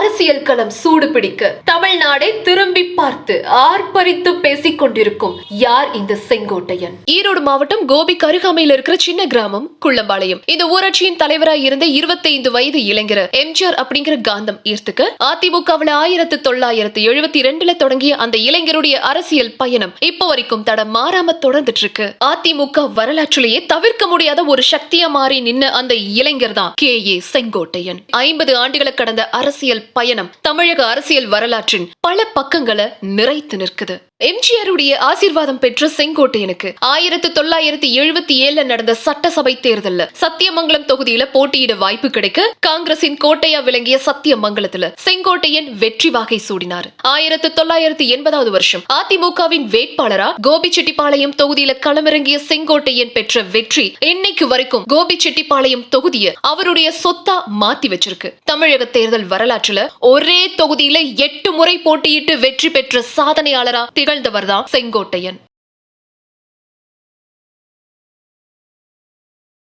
அரசியல் களம் சூடு பிடிக்க தமிழ்நாடை திரும்பி பார்த்து ஆர்ப்பரித்து பேசிக் கொண்டிருக்கும் யார் இந்த செங்கோட்டையன்? ஈரோடு மாவட்டம் கோபிக்கு அருகாமையில் இருக்கிற சின்ன கிராமம் குள்ளம்பாளையம். இந்த ஊராட்சியின் தலைவராய் இருந்த 25 வயது இளைஞர் எம்ஜிஆர் அப்படிங்கிற காந்தம் ஈர்த்துக்கு அதிமுகவில் ஆயிரத்தி தொள்ளாயிரத்தி எழுபத்தி ரெண்டுல தொடங்கிய அந்த இளைஞருடைய அரசியல் பயணம் இப்போ வரைக்கும் தடம் மாறாம தொடர்ந்துட்டு இருக்கு அதிமுக வரலாற்றிலேயே தவிர்க்க முடியாத ஒரு சக்தியா மாறி நின்ன அந்த இளைஞர் தான் கே ஏ செங்கோட்டையன். ஐம்பது ஆண்டுகளை கடந்த அரசியல் பயணம் தமிழக அரசியல் வரலாற்றின் பல பக்கங்களை நிறைத்து நிற்குது. எம்ஜிஆருடைய ஆசீர்வாதம் பெற்ற செங்கோட்டையனுக்கு ஆயிரத்தி தொள்ளாயிரத்தி எழுபத்தி ஏழுல நடந்த சட்டசபை தேர்தல்ல சத்தியமங்கலம் தொகுதியில போட்டியிட வாய்ப்பு கிடைக்க காங்கிரசின் கோட்டையா விளங்கிய சத்தியமங்கலத்துல செங்கோட்டையன் வெற்றி வாகை சூடினார். ஆயிரத்து தொள்ளாயிரத்து எண்பதாவது வருஷம் அதிமுகவின் வேட்பாளரா கோபிச்செட்டிப்பாளையம் தொகுதியில களமிறங்கிய செங்கோட்டையன் பெற்ற வெற்றி இன்னைக்கு வரைக்கும் கோபிச்செட்டிப்பாளையம் தொகுதியை அவருடைய சொத்தா மாத்தி வச்சிருக்கு. தமிழக தேர்தல் வரலாற்றுல ஒரே தொகுதியில எட்டு முறை போட்டியிட்டு வெற்றி பெற்ற சாதனையாளரா திகழ்ந்தவர் தான் செங்கோட்டையன்.